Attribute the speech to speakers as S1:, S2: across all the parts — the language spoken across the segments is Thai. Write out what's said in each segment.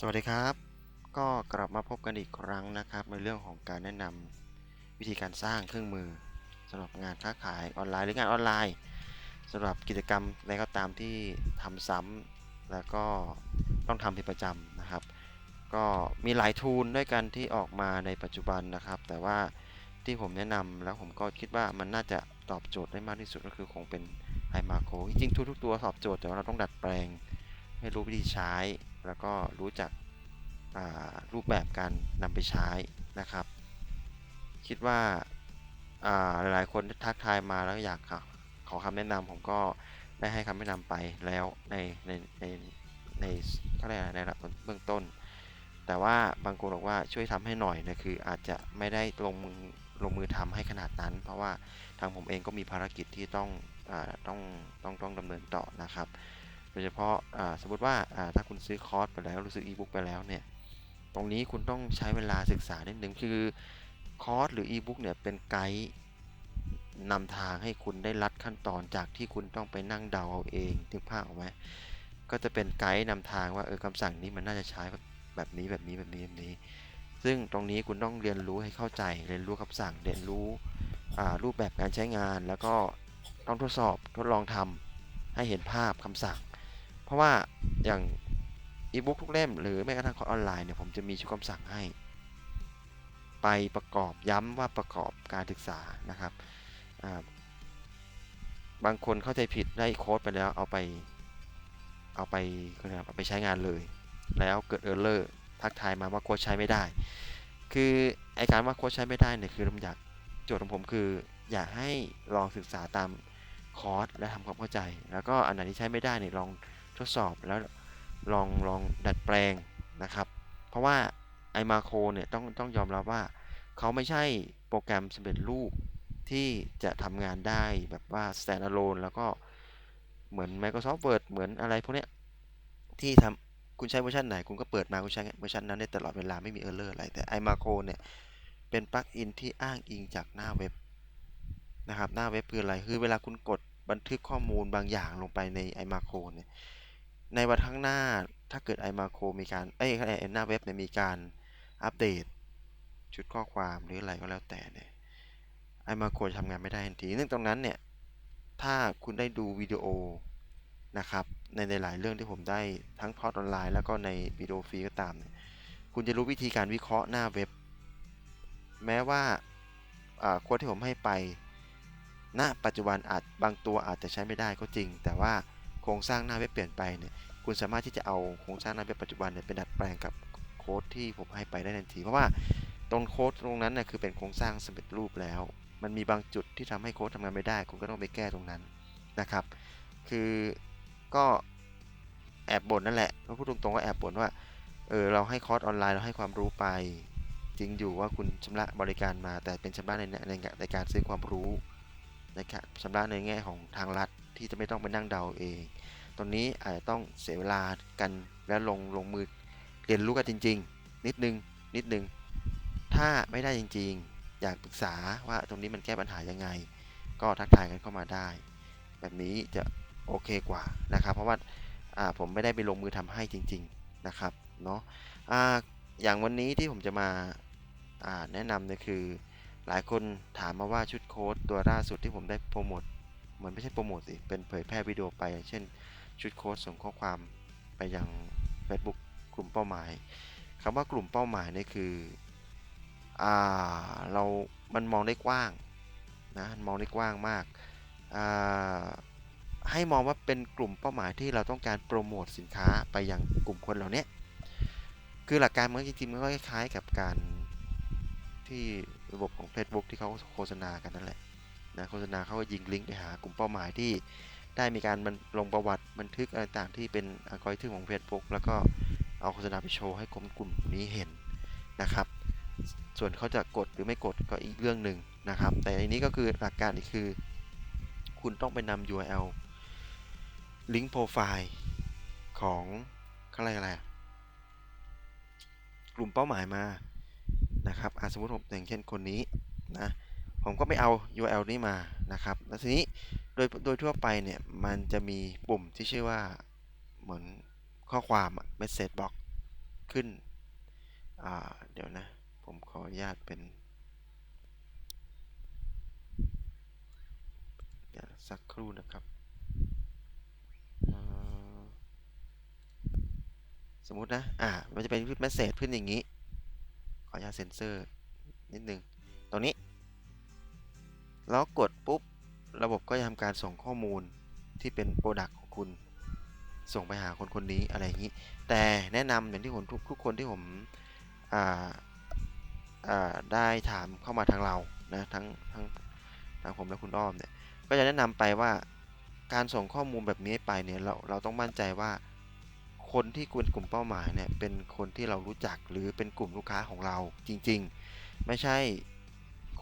S1: สวัสดีครับ ก็กลับมาพบกันอีกครั้งนะครับ ในเรื่องของการแนะนำวิธีการสร้างเครื่องมือสำหรับงานค้าขายออนไลน์หรืองานออนไลน์สำหรับกิจกรรมใดก็ตามที่ทำซ้ำแล้วก็ต้องทำเป็นประจำนะครับ ก็มีหลายทูลด้วยกันที่ออกมาในปัจจุบันนะครับ แต่ว่าที่ผมแนะนำแล้วผมก็คิดว่ามันน่าจะตอบโจทย์ได้มากที่สุดก็คือคงเป็น iMacro จริงๆทุกๆตัวตอบโจทย์แต่ว่าเราต้องดัดแปลงให้รู้วิธีใช้ แล้วก็รู้จักรูปแบบการนำไปใช้นะครับ คิดว่าหลายๆคนทักทายมาแล้วอยากขอคำแนะนำผมก็ได้ให้คำแนะนำไปแล้วในในในในขาเรียกอะไรในระดับเบื้องต้น แต่ว่าบางคนบอกว่าช่วยทำให้หน่อยนะคืออาจจะไม่ได้ลงมือลงมือทำให้ขนาดนั้น เพราะว่าทางผมเองก็มีภารกิจที่ต้องอต้องต้องต้องดำเนินต่อนะครับ โดยเฉพาะสมมติว่าถ้าคุณซื้อคอร์สไปแล้วหรือซื้ออีบุ๊กไปแล้วเนี่ยตรงนี้คุณต้องใช้เวลาศึกษานิดนึงคือคอร์สหรืออีบุ๊กเนี่ยเป็นไกด์นำทางให้คุณได้ลัดขั้นตอนจากที่คุณต้องไปนั่งเดาเอาเองถึงภาพออกไหมก็จะเป็นไกด์นำทางว่าเออคำสั่งนี้มันน่าจะใช้แบบนี้แบบนี้แบบนี้แบบนี้ ซึ่งตรงนี้คุณต้องเรียนรู้ให้เข้าใจเรียนรู้คำสั่งเรียนรู้รูปแบบการใช้งาน แล้วก็ต้องทดสอบทดลองทำให้เห็นภาพคำสั่ง เพราะว่าอย่างอีบุ๊กทุกเล่มหรือแม้กระทั่งคอร์สออนไลน์เนี่ยผมจะมีชุดคำสั่งให้ ไปประกอบย้ำว่าประกอบการศึกษานะครับ บางคนเข้าใจผิดได้โค้ดไปแล้วเอาไปเอาไปเขาเรียกว่าเอาไปใช้งานเลย แล้วเกิดเออร์เลอร์ทักทายมาว่าโค้ดใช้ไม่ได้ คือไอการว่าโค้ดใช้ไม่ได้เนี่ยคือผมอยากโจทย์ของผมคือ อยากให้ลองศึกษาตามคอร์สและทำความเข้าใจ แล้วก็อันไหนที่ใช้ไม่ได้เนี่ยลอง ทดสอบแล้วลองลองดัดแปลงนะครับ เพราะว่าไอมาโคเนี่ยต้องต้องยอมรับว่า เขาไม่ใช่โปรแกรมสำเร็จรูปที่จะทำงานได้แบบว่า standalone แล้วก็เหมือน Microsoft Word เหมือนอะไรพวกเนี้ยที่ทำคุณใช้เวอร์ชันไหน คุณก็เปิดมาคุณใช้เวอร์ชันนั้นได้ตลอดเวลาไม่มีเออร์เลอร์อะไร แต่ iMacro เนี่ยเป็นปลั๊กอินที่อ้างอิงจากหน้าเว็บนะครับหน้าเว็บคืออะไรคือเวลาคุณกดบันทึกข้อมูลบางอย่างลงไปใน iMacro เนี่ย ในวันข้างหน้าถ้าเกิด iMacro มีการ เอ้ยหน้าเว็บเนี่ยมีการอัปเดต ชุดข้อความหรืออะไรก็แล้วแต่เนี่ยไอมาโครทำงานไม่ได้ทันทีเนื่องตรงนั้นเนี่ย ถ้าคุณได้ดูวิดีโอนะครับ ในหลายเรื่องที่ผมได้ทั้งคอร์สออนไลน์แล้วก็ในวิดีโอฟรีก็ตามเนี่ยคุณจะรู้วิธีการวิเคราะห์หน้าเว็บ แม้ว่าโค้ดที่ผมให้ไปณปัจจุบันอาจบางตัวอาจจะใช้ไม่ได้ก็จริง แต่ว่า โครงสร้างหน้าเว็บเปลี่ยนไปเนี่ยคุณสามารถที่จะเอาโครงสร้างหน้าเว็บปัจจุบันเนี่ยเป็นดัดแปลงกับโค้ดที่ผมให้ไปได้ทันทีเพราะว่าตรงโค้ดตรงนั้นเนี่ยคือเป็นโครงสร้างสำเร็จรูปแล้ว มันมีบางจุดที่ทำให้โค้ดทำงานไม่ได้ คุณก็ต้องไปแก้ตรงนั้นนะครับ คือก็แอบบ่นนั่นแหละก็พูดตรงๆก็แอบบ่นว่าเออเราให้คอร์สออนไลน์เราให้ความรู้ไป จริงอยู่ว่าคุณชำระบริการมาแต่เป็นชำระในในในการซื้อความรู้ นะครับชำระในแง่ของทางรัฐที่จะไม่ต้องไปนั่งเดาเองตรงนี้อาจจะต้องเสียเวลากันแล้วลงลงมือเรียนรู้กันจริง ๆ นิดนึงนิดนึง ถ้าไม่ได้จริง ๆ อยากปรึกษาว่าตรงนี้มันแก้ปัญหายังไง ก็ทักทายกันเข้ามาได้ แบบนี้จะโอเคกว่านะครับ เพราะว่าผมไม่ได้ไปลงมือทำให้จริง ๆนะครับเนาะออย่างวันนี้ที่ผมจะมาแนะนำเนี่ยคือ หลายคนถามมาว่าชุดโค้ดตัวล่าสุดที่ผมได้โปรโมทมันไม่ใช่โปรโมทสิ เป็นเผยแพร่วิดีโอไป เช่น ชุดโค้ดส่งข้อความไปยัง Facebook กลุ่มเป้าหมายคำว่ากลุ่มเป้าหมายนี่คืออ่าเรา มันมองได้กว้างนะมองได้กว้างมากอ่าให้มองว่าเป็นกลุ่มเป้าหมายที่เราต้องการโปรโมทสินค้าไปยังกลุ่มคนเหล่านี้คือหลักการมันจริงๆมันก็คล้ายๆกับการ ที่ระบบของ Facebook ที่เขาโฆษณากันนั่นแหละนะโฆษณาเขาก็ยิงลิงก์ไปหากลุ่มเป้าหมายที่ได้มีการมันลงประวัติบันทึกอะไรต่างที่เป็นอัลกอริทึมของ Facebook แล้วก็เอาโฆษณาไปโชว์ให้กลุ่มกลุ่มนี้เห็นนะครับ ส่วนเขาจะกดหรือไม่กดก็อีกเรื่องหนึ่งนะครับ แต่อันนี้ก็คือหลักการนี่คือ คุณต้องไปนำ URL ลิงก์โปรไฟล์ของอะไรอะไรกลุ่มเป้าหมายมา นะครับสมมติผมอย่างเช่นคนนี้นะผมก็ไม่เอา URL นี้มานะครับแล้วทีนี้โดยโดยทั่วไปเนี่ยมันจะมีปุ่มที่ชื่อว่าเหมือนข้อความ message box ขึ้นอ่าเดี๋ยวนะ ผมขออนุญาตเป็นเดี๋ยวสักครู่นะครับ สมมุตินะ อ่า มันจะเป็นเมสเซจขึ้นอย่างนี้ ออนุญาตเซ็นเซอร์นิดนึงตรงนี้ แล้วกดปุ๊บ ระบบก็จะทำการส่งข้อมูลที่เป็นโปรดักต์ของคุณ ส่งไปหาคนคนนี้อะไรอย่างนี้ แต่แนะนำอย่างที่ผมทุกทุกคนที่ผมได้ถามเข้ามาทางเรานะทั้งทั้งทางผมและคุณอ้อมเนี่ยก็จะแนะนำไปว่าการส่งข้อมูลแบบนี้ไปเนี่ยเราเราต้องมั่นใจว่า คนที่กลุ่มกลุ่มเป้าหมายเนี่ยเป็นคนที่เรารู้จักหรือเป็นกลุ่มลูกค้าของเราจริง ๆ ไม่ใช่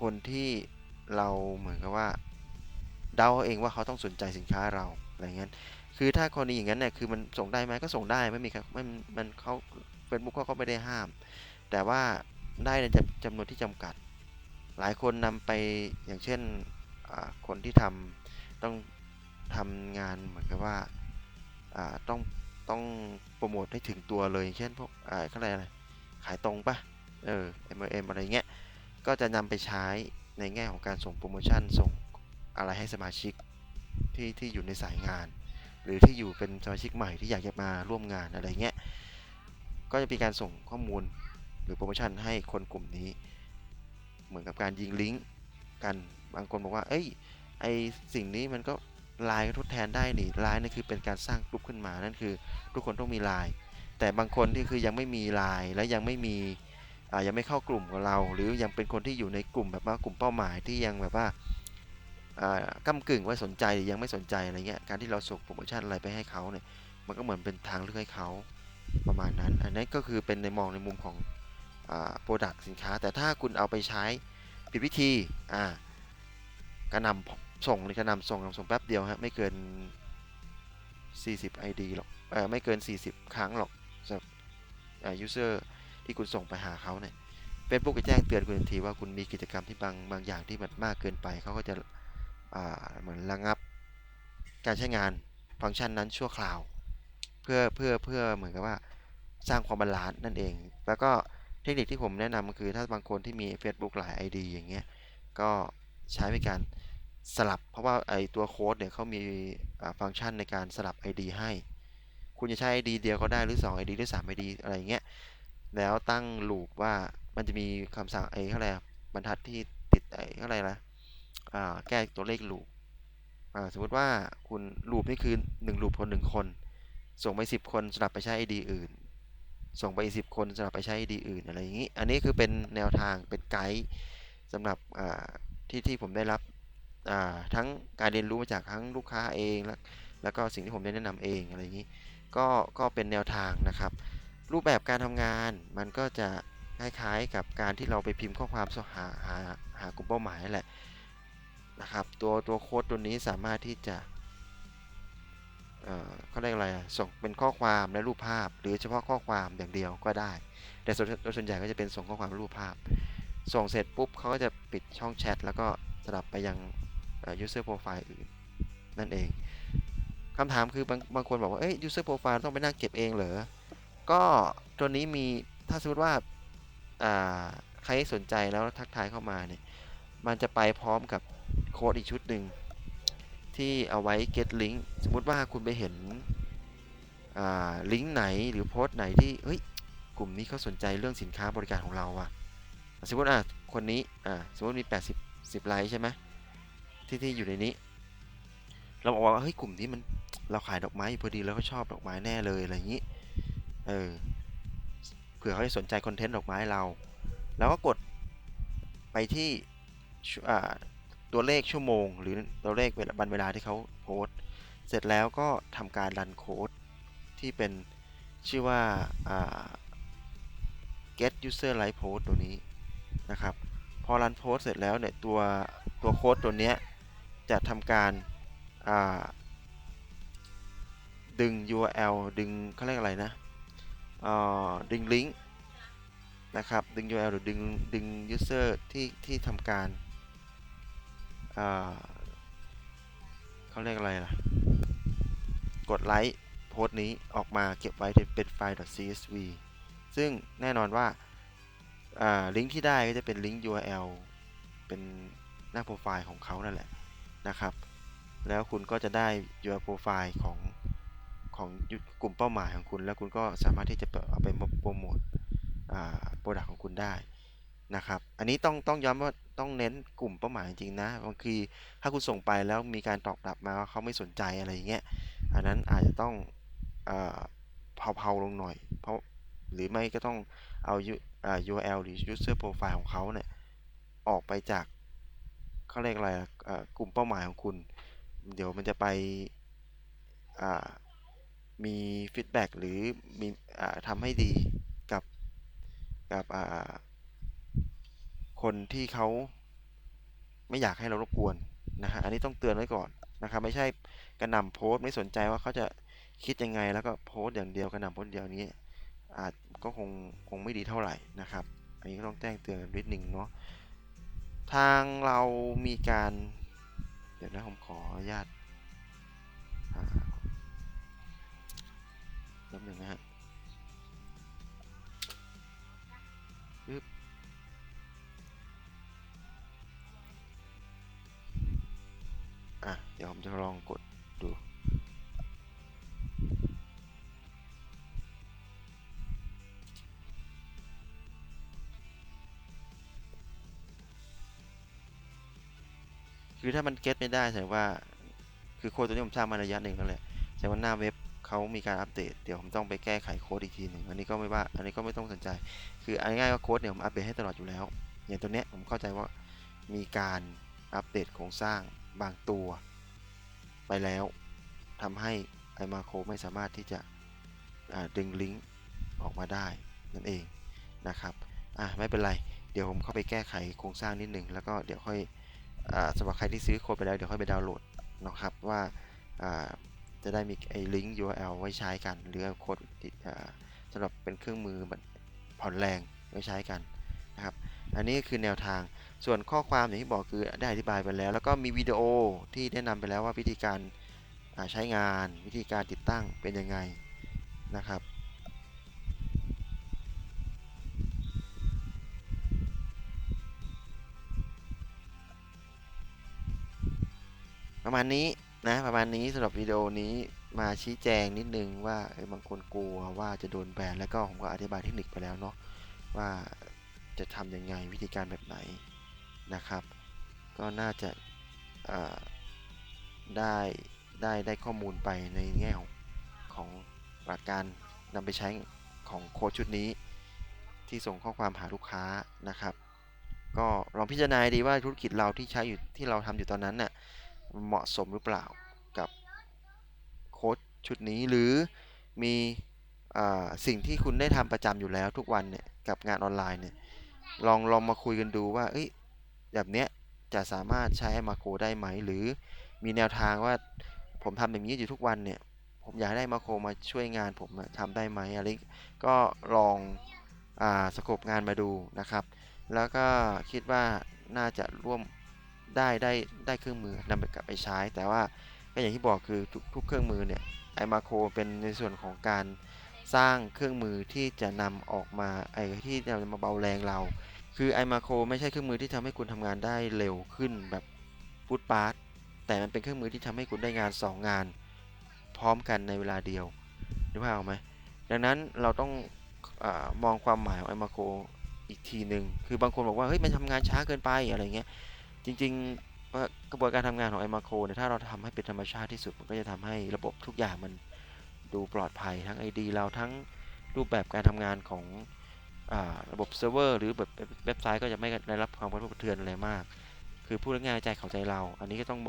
S1: คนที่เราเหมือนกับว่าเดาเอาเองว่าเขาต้องสนใจสินค้าเราอะไรเงี้ยคือถ้ากรณีอย่างนั้นเนี่ยคือมันส่งได้ไหมก็ส่งได้ไม่มีครับมันมันเขาเฟซบุ๊กเขาก็ไม่ได้ห้าม แต่ว่าได้ในจำนวนที่จำกัด หลายคนนำไปอย่างเช่นคนที่ทำต้องทำงานเหมือนกับว่าต้อง ต้องโปรโมทให้ถึงตัวเลยเช่นพวกอ่าเขาเรียกอะไรขายตรงปะเออ MLM อะไรเงี้ยก็จะนำไปใช้ในแง่ของการส่งโปรโมชั่นส่งอะไรให้สมาชิกที่ที่อยู่ในสายงาน หรือที่อยู่เป็นสมาชิกใหม่ที่อยากจะมาร่วมงานอะไรเงี้ยก็จะมีการส่งข้อมูลหรือโปรโมชั่นให้คนกลุ่มนี้ เหมือนกับการยิงลิงก์กันบางคนบอกว่า เอ้ยไอสิ่งนี้มันก็ ไลน์ก็ทดแทนได้นี่ไลน์นี่คือเป็นการสร้างกลุ่มขึ้นมานั่นคือ ทุกคนต้องมีไลน์แต่บางคนที่คือยังไม่มีไลน์และยังไม่มีอ่ายังไม่เข้ากลุ่มกับเรา หรือยังเป็นคนที่อยู่ในกลุ่มแบบว่ากลุ่มเป้าหมายที่ยังแบบว่าก้ากึ่งว่าสนใจหรือยังไม่สนใจอะไรเงี้ยการที่เราส่งโปรโมชั่นอะไรไปให้เขาเนี่ยมันก็เหมือนเป็นทางเลือกให้เขาประมาณนั้น อันนั้นก็คือเป็นในมองในมุมของโปรดักต์สินค้า แต่ถ้าคุณเอาไปใช้ผิดวิธีอ่ากระนำ ส่งเลยกระหนำส่งนำส่งแป๊บเดียวฮะไม่เกิน 40 ID หรอกเออไม่เกิน 40 ครั้งหรอกสำหรับอ่า user ที่คุณส่งไปหาเขาเนี่ย Facebook จะแจ้งเตือนคุณทันทีว่าคุณมีกิจกรรมที่บางบางอย่างที่มันมากเกินไปเขาก็จะอ่าเหมือนระงับ การใช้งานฟังก์ชันนั้นชั่วคราว เพื่อเพื่อเพื่อเหมือนกับว่าสร้างความบาลานซ์นั่นเอง แล้วก็เทคนิคที่ผมแนะนำก็คือถ้าบางคนที่มี Facebook หลาย ID อย่างเงี้ยก็ใช้ในการ สลับ เพราะว่าไอตัวโค้ดเนี่ยเขามีฟังก์ชันในการสลับ ID ให้ คุณจะใช้ ID เดียวก็ได้หรือ 2 ID หรือ 3 ID อะไรอย่างเงี้ย แล้วตั้งลูปว่ามันจะมีคำสั่งไอ้เท่าไรบรรทัดที่ติดไอ้เท่าไร่ละอ่าแก้ตัวเลขลูปอ่าสมมติว่าคุณลูปนี่คือ1ลูปคน1คน ส่งไป 10 คนสลับไปใช้ ID อื่น ส่งไป 10 คนสลับไปใช้ ID อื่นอะไรอย่างนี้ อันนี้คือเป็นแนวทางเป็นไกด์สำหรับที่ที่ผมได้รับ ทั้งการเรียนรู้มาจากทั้งลูกค้าเองแล้วแล้วก็สิ่งที่ผมได้แนะนำเองอะไรอย่างนี้ก็ก็เป็นแนวทางนะครับ รูปแบบการทำงานมันก็จะคล้ายๆกับการที่เราไปพิมพ์ข้อความหาหาหากลุ่มเป้าหมายแหละนะครับตัวตัวโค้ดตัวนี้สามารถที่จะเอ่อเขาเรียกอะไรส่งเป็นข้อความและรูปภาพ หรือเฉพาะข้อความอย่างเดียวก็ได้ แต่ส่วนโดยส่วนใหญ่ก็จะเป็นส่งข้อความและรูปภาพ ส่งเสร็จปุ๊บเขาก็จะปิดช่องแชทแล้วก็สลับไปยัง user profile อื่น นั่นเองคำถามคือบางบางคนบอกว่า เอ้ย user profile ต้องไปนั่งเก็บเองเหรอ ก็ตัวนี้มี ถ้าสมมติว่า ใครสนใจแล้วทักทายเข้ามาเนี่ย มันจะไปพร้อมกับโค้ดอีกชุดหนึ่ง ที่เอาไว้ get link สมมติว่าคุณไปเห็นลิงก์ไหนหรือโพสต์ไหนที่ เฮ้ย กลุ่มนี้เขาสนใจเรื่องสินค้าบริการของเราอะสมมติอะคนนี้อะสมมติมี 80 10ไลค์ใช่ไหม ที่ที่อยู่ในนี้ เราบอกว่าเฮ้ยกลุ่มนี้มันเราขายดอกไม้อยู่พอดีแล้วก็ชอบดอกไม้แน่เลยอะไรอย่างนี้ เออ เผื่อเขาจะสนใจคอนเทนต์ดอกไม้เรา แล้วก็กดไปที่ตัวเลขชั่วโมง หรือตัวเลขเวลาวันเวลาที่เขาโพสเสร็จแล้วก็ทำการรันโค้ดที่เป็นชื่อว่า get user like post ตัวนี้นะครับ พอรันโพสเสร็จแล้วเนี่ยตัวตัวโค้ดตัวเนี้ย จะทำการดึง URL ดึงเขาเรียกอะไรนะดึงลิงก์นะครับ ดึง URL หรือดึงดึง user ที่ที่ทำการเขาเรียกอะไรล่ะ กดไลค์โพสต์นี้ออกมาเก็บไว้เป็นไฟล์ .csv ซึ่งแน่นอนว่าอ่าลิงก์ที่ได้ก็จะเป็นลิงก์ URL เป็นหน้าโปรไฟล์ของเขานั่นแหละ นะครับ แล้วคุณก็จะได้ URL โปรไฟล์ของของกลุ่มเป้าหมายของคุณ แล้วคุณก็สามารถที่จะเอาไปโปรโมทโปรดักของคุณได้นะครับ อันนี้ต้องต้องย้ำว่าต้องเน้นกลุ่มเป้าหมายจริงๆนะบางทีถ้าคุณส่งไปแล้วมีการตอบกลับมาว่าเขาไม่สนใจอะไรอย่างเงี้ยอันนั้นอาจจะต้องเผาๆลงหน่อย เพราะหรือไม่ก็ต้องเอา URL หรือ user profile ของเขาเนี่ยออกไปจาก เขาเรียกอะไรกลุ่มเป้าหมายของคุณ เดี๋ยวมันจะไปมีฟีดแบ็กหรือมีทำให้ดีกับกับคนที่เขาไม่อยากให้เรารบกวนนะฮะอันนี้ต้องเตือนไว้ก่อนนะครับไม่ใช่กระหน่ำโพสต์ไม่สนใจว่าเขาจะคิดยังไงแล้วก็โพสต์อย่างเดียวกระหน่ำโพสต์เดียวนี้อาจก็คงคงไม่ดีเท่าไหร่นะครับ อันนี้ก็ต้องแจ้งเตือนกันนิดนึงเนาะ ทางเรามีการ เดี๋ยวนะผมขออนุญาตแป๊บหนึ่งนะฮะปึ๊บอะ เดี๋ยวผมจะลองกด คือถ้ามันเก็ตไม่ได้แสดงว่า คือโค้ดตัวนี้ผมสร้างมาระยะหนึ่งแล้วแหละแสดงว่าหน้าเว็บเขามีการอัปเดต เดี๋ยวผมต้องไปแก้ไขโค้ดอีกทีหนึ่งอันนี้ก็ไม่ว่า อันนี้ก็ไม่ต้องสนใจ คือเอาง่ายว่าโค้ดเนี่ยผมอัปเดตให้ตลอดอยู่แล้ว อย่างตัวเนี้ยผมเข้าใจว่ามีการอัปเดตโครงสร้างบางตัว ไปแล้วทำให้ไอมาโคไม่สามารถที่จะดึงลิงก์ออกมาได้นั่นเองนะครับ อะไม่เป็นไร เดี๋ยวผมเข้าไปแก้ไขโครงสร้างนิดหนึ่งแล้วก็เดี๋ยวค่อย สำหรับใครที่ซื้อโค้ดไปแล้วเดี๋ยวค่อยไปดาวน์โหลดนะครับว่าจะได้มีไอ้ลิงก์ URL ไว้ใช้กันหรือโค้ดสำหรับเป็นเครื่องมือผ่อนแรงไว้ใช้กันนะครับอันนี้คือแนวทางส่วนข้อความอย่างที่บอกคือได้อธิบายไปแล้ว แล้วก็มีวิดีโอที่แนะนำไปแล้วว่าวิธีการใช้งานวิธีการติดตั้งเป็นยังไงนะครับ ประมาณนี้นะประมาณนี้สำหรับวิดีโอนี้มาชี้แจงนิดนึงว่าบางคนกลัวว่าจะโดนแบนแล้วก็ผมก็อธิบายเทคนิคไปแล้วเนาะว่าจะทำยังไงวิธีการแบบไหนนะครับ ก็น่าจะได้ได้ได้ข้อมูลไปในแง่ของของหลักการนำไปใช้ของโค้ดชุดนี้ ที่ส่งข้อความหาลูกค้านะครับ ก็ลองพิจารณาดีว่าธุรกิจเราที่ใช้อยู่ที่เราทำอยู่ตอนนั้นน่ะ เหมาะสมหรือเปล่ากับโค้ดชุดนี้หรือมีสิ่งที่คุณได้ทำประจำอยู่แล้วทุกวันเนี่ยกับงานออนไลน์เนี่ยลองลองมาคุยกันดูว่าเอ้ยแบบเนี้ยจะสามารถใช้มาโคได้ไหม หรือมีแนวทางว่าผมทำอย่างนี้อยู่ทุกวันเนี่ยผมอยากได้มาโคมาช่วยงานผมทำได้ไหมอะไรก็ลองอสกบงานมาดูนะครับ แล้วก็คิดว่าน่าจะร่วม ได้ได้ได้เครื่องมือนำไปกลับไปใช้ แต่ว่าก็อย่างที่บอกคือทุกทุกเครื่องมือเนี่ยไอมาโครเป็นในส่วนของการสร้างเครื่องมือที่จะนำออกมาไอที่จะมาเบาแรงเรา คือไอมาโครไม่ใช่เครื่องมือที่ทำให้คุณทำงานได้เร็วขึ้นแบบฟุตปาร์ตแต่มันเป็นเครื่องมือที่ทำให้คุณได้งาน 2 งาน พร้อมกันในเวลาเดียวรู้ภาพออกไหมดังนั้นเราต้องอมองความหมายของไอมาโครอีกทีหนึ่งคือบางคนบอกว่าเฮ้ยมันทำงานช้าเกินไปอะไรเงี้ย จริงๆกระบวนการทำงานของไอมาโคเนี่ยถ้าเราทำให้เป็นธรรมชาติที่สุดมันก็จะทำให้ระบบทุกอย่างมันดูปลอดภัยทั้ง ID เราทั้งรูปแบบการทำงานของอระบบเซิร์ฟเวอร์หรือแบบเว็บไซต์ก็จะไม่ได้รับความกระทบกระเทือนอะไรมาก คือพูดง่ายใจเข้าใจเรา อันนี้ก็ต้อง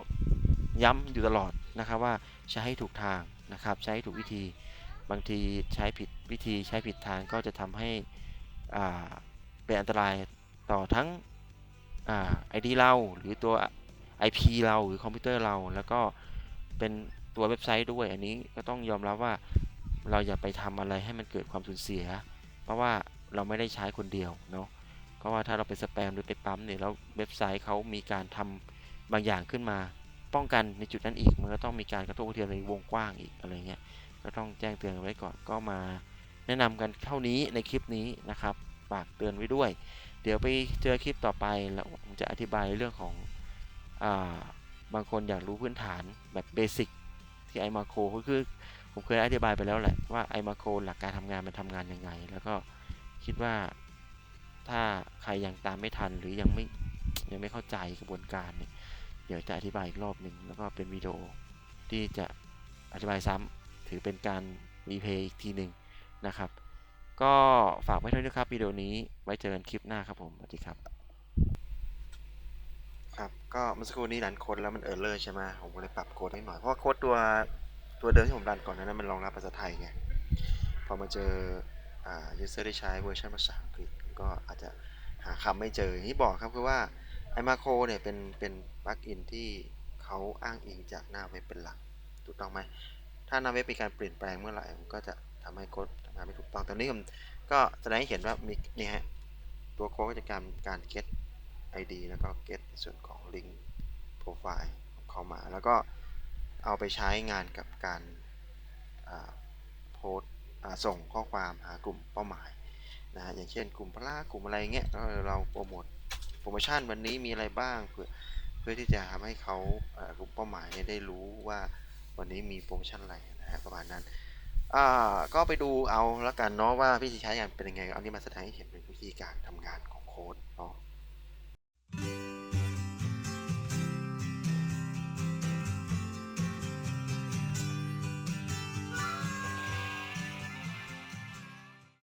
S1: ย้ำอยู่ตลอดนะครับว่าใช้ให้ถูกทางนะครับ ใช้ให้ถูกวิธีบางทีใช้ผิดวิธีใช้ผิดทางก็จะทำให้เป็นอันตรายต่อทั้ง ไอดีเราหรือตัว IP เราหรือคอมพิวเตอร์เรา แล้วก็เป็นตัวเว็บไซต์ด้วย อันนี้ก็ต้องยอมรับว่าเราอย่าไปทำอะไรให้มันเกิดความสูญเสีย เพราะว่าเราไม่ได้ใช้คนเดียวเนาะเพราะว่าถ้าเราไปสแปมหรือไปปั๊มเนี่ยแล้วเว็บไซต์เขามีการทำบางอย่างขึ้นมา ป้องกันในจุดนั้นอีกมันก็ต้องมีการกระทบกระเทือนในวงกว้างอีกอะไรเงี้ยก็ต้องแจ้งเตือนไว้ก่อนก็มาแนะนำกันเท่านี้ในคลิปนี้นะครับฝากเตือนไว้ด้วย ดี๋ยวไปเจอคลิปต่อไปแล้วผมจะอธิบายเรื่องของอาบางคนอยากรู้พื้นฐานแบบเบสิกที่ไอมาโคก็คือผมเคยอธิบายไปแล้วแหละว่าไอมาโคหลักการทำงานมันทำงานยังไง แล้วก็คิดว่าถ้าใครยังตามไม่ทันหรือยังไม่ยังไม่เข้าใจกระบวนการเนี่ยเดี๋ยวจะอธิบายอีกรอบหนึ่งแล้วก็เป็นวิดีโอที่จะอธิบายซ้ำถือเป็นการรีเพย์อีกทีหนึ่งนะครับ ก็ฝากไว้ด้วยนะครับวิดีโอนี้ไว้เจอกันคลิปหน้าครับผมสวัสดีครับครับก็เมื่อสักครู่นี้รันโค้ดแล้วมันเออร์เลอร์ใช่ไหมผมเลยปรับโค้ดให้หน่อยเพราะว่าโค้ดตัวตัวเดิมที่ผมรันก่อนนานั้นมันรองรับภาษาไทยไงพอมาเจออ่า user ได้ใช้เวอร์ชันภาษาอังกฤษก็อาจจะหาคำไม่เจออย่างที่บอกครับคือว่าไอมาโคเนี่ยเป็นเป็นปลั๊กอินที่เขาอ้างอิงจากหน้าเว็บเป็นหลักถูกต้องไหมถ้าหน้าเว็บมีการเปลี่ยนแปลงเมื่อไหร่มันก็จะ ทำให้โค้ดทำงานไม่ถูกต้องแต่นี้ผมก็แสดงให้เห็นว่ามีนี่ฮะตัวโค้ดก็จะการการ get ID แล้วก็ get ในส่วนของ link profile ของเขามา แล้วก็เอาไปใช้งานกับการโพสส่งข้อความหากลุ่มเป้าหมายนะฮะอย่างเช่นกลุ่มพละกลุ่มอะไรเงี้ยแล้วเราโปรโมทโปรโมชั่นวันนี้มีอะไรบ้างเพื่อเพื่อที่จะทำให้เขากลุ่มเป้าหมายเนี่ยได้รู้ว่าวันนี้มีโปรโมชั่นอะไรนะฮะประมาณนั้น อ่าก็ไปดูเอาแล้วกันเนาะว่าวิธีใช้งานเป็นยังไง เอานี้มาแสดงให้เห็นเป็นวิธีการทำงานของโค้ดเนาะ